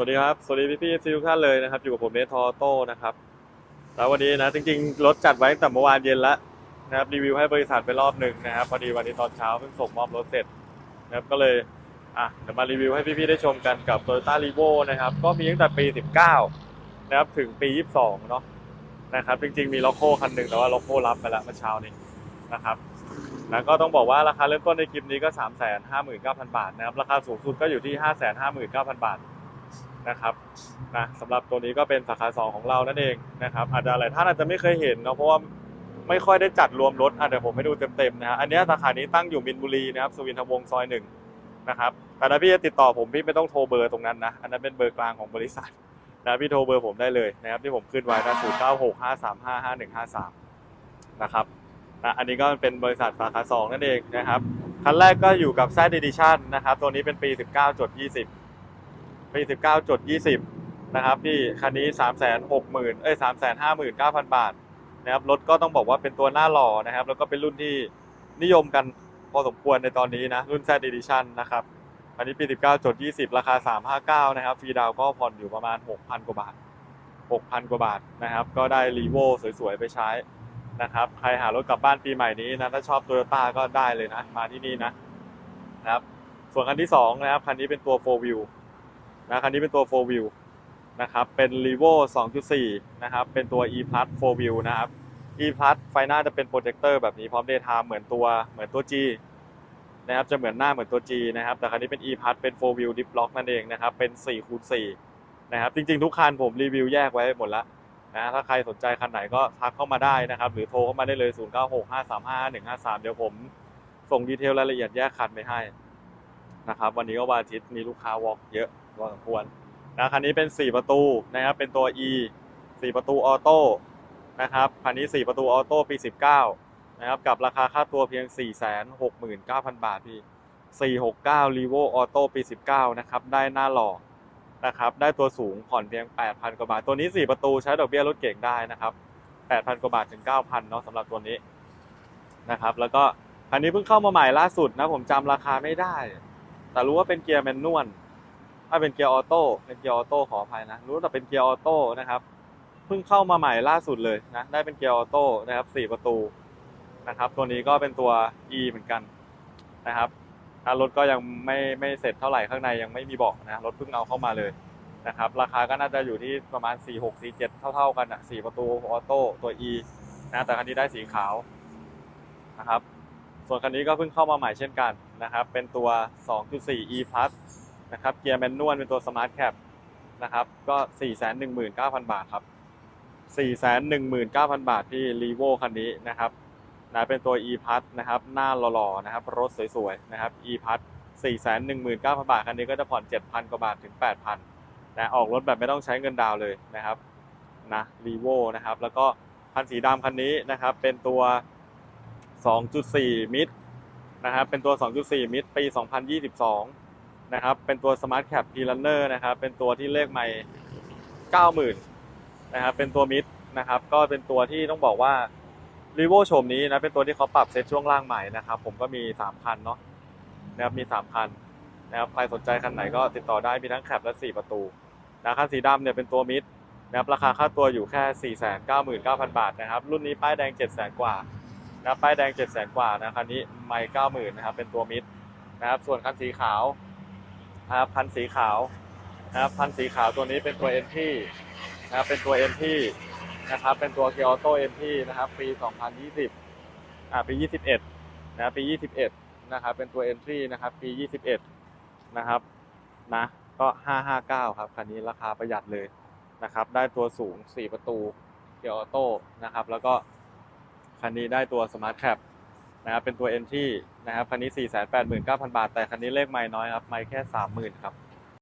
วัสดีครับ สวัสดีพี่พี่ๆทุกท่านเลยนะครับ อยู่กับผมเนทอโต้นะครับ แล้ววันนี้นะ จริงๆ รถจัดไว้ตั้งแต่เมื่อวานเย็นแล้วนะครับ รีวิวให้บริษัทไปรอบหนึ่งนะครับ พอดีวันนี้ตอนเช้าเพิ่งส่งมอบรถเสร็จนะครับ ก็เลย อะ เดี๋ยวมารีวิวให้พี่ๆ ได้ชมกันกับ Toyota r e v o นะครับ ก็มีตั้งแต่ปี 19 นะครับ ถึงปี 22 เนาะนะครับ จริงๆ มีล็อกโคคันหนึ่งแต่ว่าล็อกโครับไปแล้วเมื่อเช้านี้นะครับ แล้วก็ต้องบอกว่าราคาเริ่มต้นในคลิปนี้ก็ 359,000 บาทนะครับ ราคาสูงสุดก็อยู่ที่ 559,000 บาท นะครับนะสำหรับตัวนี้ก็เป็นสาขา2ของเรานั่นเองนะครับอาจจะหลายท่านอาจจะไม่เคยเห็นเนาะเพราะว่าไม่ค่อยได้จัดรวมรถอะเดี๋ยวผมให้ดูเต็มๆนะฮะอันนี้สาขานี้ตั้งอยู่มินบุรีนะครับสุวินทวงศ์ซอยหนึ่งนะครับแต่ถ้าพี่จะติดต่อผมพี่ไม่ต้องโทรเบอร์ตรงนั้นนะอันนั้นเป็นเบอร์กลางของบริษัทนะพี่โทรเบอร์ผมได้เลยนะครับที่ผมขึ้นไว้นะศูนย์เก้าหกห้าสามห้าห้าหนึ่งห้าสามนะครับนะอันนี้ก็เป็นบริษัทสาขาสองนั่นเองนะครับคันแรกก็อยู่กับแซดดิชั่นนะครับตัวนี้เป็นปี 19จด20 ปี19จด20นะครับพี่คันนี้3 6 0 0 0 0เอ้ย3 5 9 0 0 0บาทนะครับรถก็ต้องบอกว่าเป็นตัวหน้าหล่อนะครับ แล้วก็เป็นรุ่นที่นิยมกันพอสมควรในตอนนี้นะรุ่น Z Edition นะครับอันนี้ปี 19จด20 ราคา 359 นะครับฟรีดาวก็ผ่อนอยู่ประมาณ 6,000 กว่าบาท 6,000 กว่าบาทนะครับ ก็ได้รีโวสวยๆ ไปใช้นะครับ ใครหารถกลับบ้านปีใหม่นี้นะ ถ้าชอบ t o y ยต้าก็ได้เลยนะ มาที่นี่นะนะครับ ส่วนคันที่สองนะครับ คันนี้เป็นตัว 4 wheel นะคันนี้เป็นตัว 4 wheel นะครับ เป็น r e v o 2.4 นะครับ เป็นตัว e plus 4 wheel นะครับ e plus ไฟหน้าจะเป็นโปรเจคเตอร์แบบนี้พร้อม daytime เหมือนตัวเหมือนตัว G นะครับ จะเหมือนหน้าเหมือนตัว G นะครับ แต่คันนี้เป็น e plus เป็น 4 wheel dip lock นั่นเองนะครับ เป็น4คูณ4นะครับ จริงๆ ทุกคันผมรีวิวแยกไว้หมดแล้วนะถ้าใครสนใจคันไหนก็ทักเข้ามาได้นะครับ หรือโทรเข้ามาได้เลย 0965355153 เดี๋ยวผมส่งดีเทลรายละเอียดแยกคันไปให้ นะครับวันนี้ก็วันอาทิตย์มีลูกค้าวอล์กเยอะพอสมควรนะคันนี้เป็น 4 ประตูนะครับเป็นตัว E 4 ประตูออโต้นะครับคันนี้ 4 ประตูออโต้ปี 19นะครับกับราคาค่าตัวเพียง 469,000 บาทพี่469 r e v o Auto ปี 19 นะครับ ได้หน้าหล่อนะครับ ได้ตัวสูงผ่อนเพียง 8,000 กว่าบาท ตัวนี้ 4 ประตูใช้ดอกเบี้ยรถเก่งได้นะครับ 8,000 กว่าบาทถึง 9,000 เนาะสำหรับตัวนี้นะครับ แล้วก็คันนี้เพิ่งเข้ามาใหม่ล่าสุดนะ ผมจำราคาไม่ได้ แต่รู้ว่าเป็นเกียร์แมนนวลถ้าเป็นเกียร์ออโต้เป็นเกียร์ออโต้ขออภัยนะ รู้แต่เป็นเกียร์ออโต้นะครับเพิ่งเข้ามาใหม่ล่าสุดเลยนะ ได้เป็นเกียร์ออโต้นะครับสี่ประตูนะครับ ตัวนี้ก็เป็นตัว E เหมือนกันนะครับรถก็ยังไม่ไม่เสร็จเท่าไหร่ข้างในยังไม่มีเบอกนะรถเพิ่งเอาเข้ามาเลยนะครับ ราคาก็น่าจะอยู่ที่ประมาณ 4 6 4 7 เท่า ๆ กันอะ4ประตูออโต้ตัว E นะแต่คันนี้ได้สีขาวนะครับ ส่วนคันนี้ก็เพิ่งเข้ามาใหม่เช่นกันนะครับ เป็นตัว 2.4 e plus นะครับ เกียร์แมนนวลเป็นตัว smart cap นะครับ ก็ 419,000 บาทครับ 419,000 บาทที่ r e v o คันนี้นะครับนะเป็นตัว e plus นะครับ หน้าหล่อๆนะครับ รถสวยๆ นะครับ e plus 419,000 บาท คันนี้ก็จะผ่อน 7,000 กว่าบาทถึง 8,000นะออกรถแบบไม่ต้องใช้เงินดาวเลยนะครับนะ r e v o นะครับ แล้วก็คันสีดำคันนี้นะครับ เป็นตัว 2.4 มิตรนะครับเป็นตัว 2.4 มิตรปี 2022 นะครับ เป็นตัว Smart Cap P Runner นะครับ เป็นตัวที่เลขไม่ 90,000 นะครับ เป็นตัวมิตรนะครับ ก็เป็นตัวที่ต้องบอกว่า r e v o โฉมนี้นะ เป็นตัวที่เขาปรับเซตช่วงล่างใหม่นะครับ ผมก็มี 3 คันเนาะ นะครับ มี 3 คันนะครับ ใครสนใจคันไหนก็ติดต่อได้ มีทั้งแคปและ 4 ประตูนะคันสีดำเนี่ยเป็นตัวมิดนะครับ ราคาค่าตัวอยู่แค่ 499,000 บาทนะครับ รุ่นนี้ป้ายแดง 700,000 กว่า นะครับป้ายแดง700,000กว่านะคันนี้ไม่90,000นนะครับเป็นตัวมิดนะครับส่วนคันสีขาวนะครับคันสีขาวนะครับคันสีขาวตัวนี้เป็นตัว NT นที่นะครับเป็นตัว NT นที่นะครับเป็นตัวเกียร์ออโต้ NT นที่นะครับปี 2020อ่าปี 21นะครับปี 21นะครับเป็นตัว Entry นะครับปี 21นะครับนะก็ 559 ครับคันนี้ราคาประหยัดเลยนะครับได้ตัวสูง 4 ประตูเกียร์ออโต้นะครับแล้วก็ คันนี้ได้ตัว Smart Cap นะครับเป็นตัว NT นะครับคันนี้ 489,000 บาท แต่คันนี้เลขไม่น้อยครับ ไม่แค่ 30,000 ครับ